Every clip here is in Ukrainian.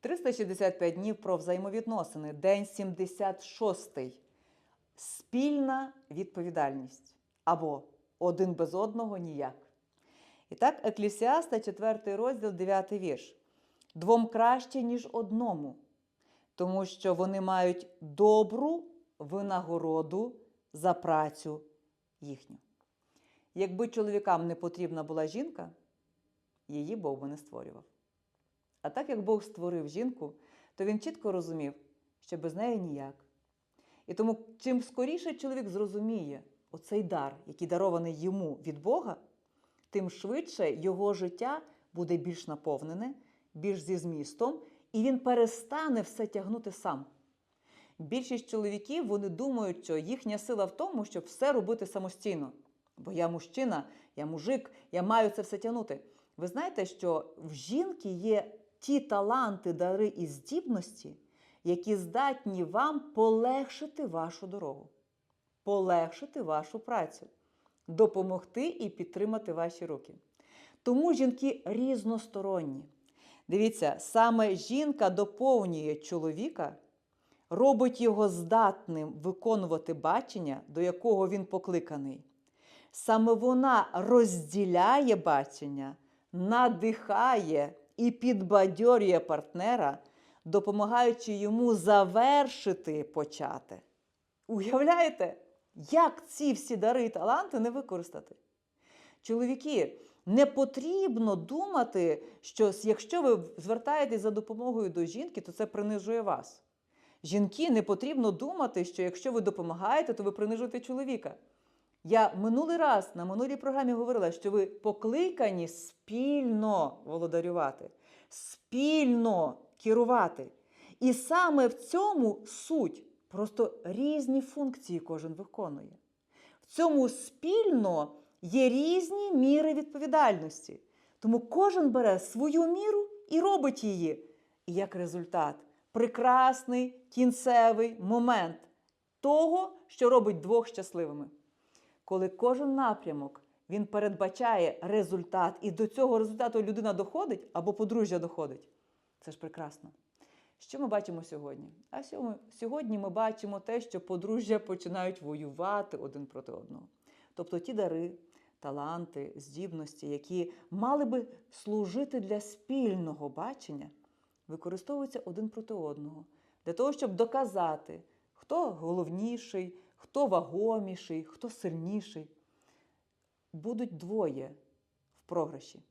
365 днів про взаємовідносини. День 76. Спільна відповідальність. Або один без одного ніяк. І так, Еклісіаста, 4 розділ, 9 вірш. Двом краще, ніж одному, тому що вони мають добру винагороду за працю їхню. Якби чоловікам не потрібна була жінка, її Бог би не створював. А так як Бог створив жінку, то він чітко розумів, що без неї ніяк. І тому, чим скоріше чоловік зрозуміє оцей дар, який дарований йому від Бога, тим швидше його життя буде більш наповнене, більш зі змістом, і він перестане все тягнути сам. Більшість чоловіків вони думають, що їхня сила в тому, щоб все робити самостійно. Бо я мужчина, я мужик, я маю це все тягнути. Ви знаєте, що в жінки є ті таланти, дари і здібності, які здатні вам полегшити вашу дорогу, полегшити вашу працю, допомогти і підтримати ваші руки. Тому жінки різносторонні. Дивіться, саме жінка доповнює чоловіка, робить його здатним виконувати бачення, до якого він покликаний. Саме вона розділяє бачення, надихає і підбадьорює партнера, допомагаючи йому завершити почати. Уявляєте, як ці всі дари і таланти не використати? Чоловіки, не потрібно думати, що якщо ви звертаєтесь за допомогою до жінки, то це принижує вас. Жінки, не потрібно думати, що якщо ви допомагаєте, то ви принижуєте чоловіка. Я минулий раз на минулій програмі говорила, що ви покликані спільно володарювати, спільно керувати. І саме в цьому суть. Просто різні функції кожен виконує. В цьому спільно є різні міри відповідальності. Тому кожен бере свою міру і робить її. І як результат прекрасний кінцевий момент того, що робить двох щасливими. Коли кожен напрямок він передбачає результат, і до цього результату людина доходить або подружжя доходить, це ж прекрасно. Що ми бачимо сьогодні? А сьогодні ми бачимо те, що подружжя починають воювати один проти одного. Тобто ті дари, таланти, здібності, які мали би служити для спільного бачення, використовуються один проти одного для того, щоб доказати, хто головніший, хто вагоміший, хто сильніший. Будуть двоє в програші.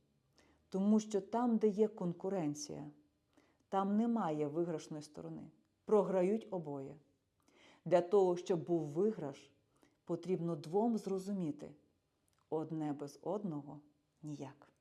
Тому що там, де є конкуренція, там немає виграшної сторони. Програють обоє. Для того, щоб був виграш, потрібно двом зрозуміти одне без одного ніяк.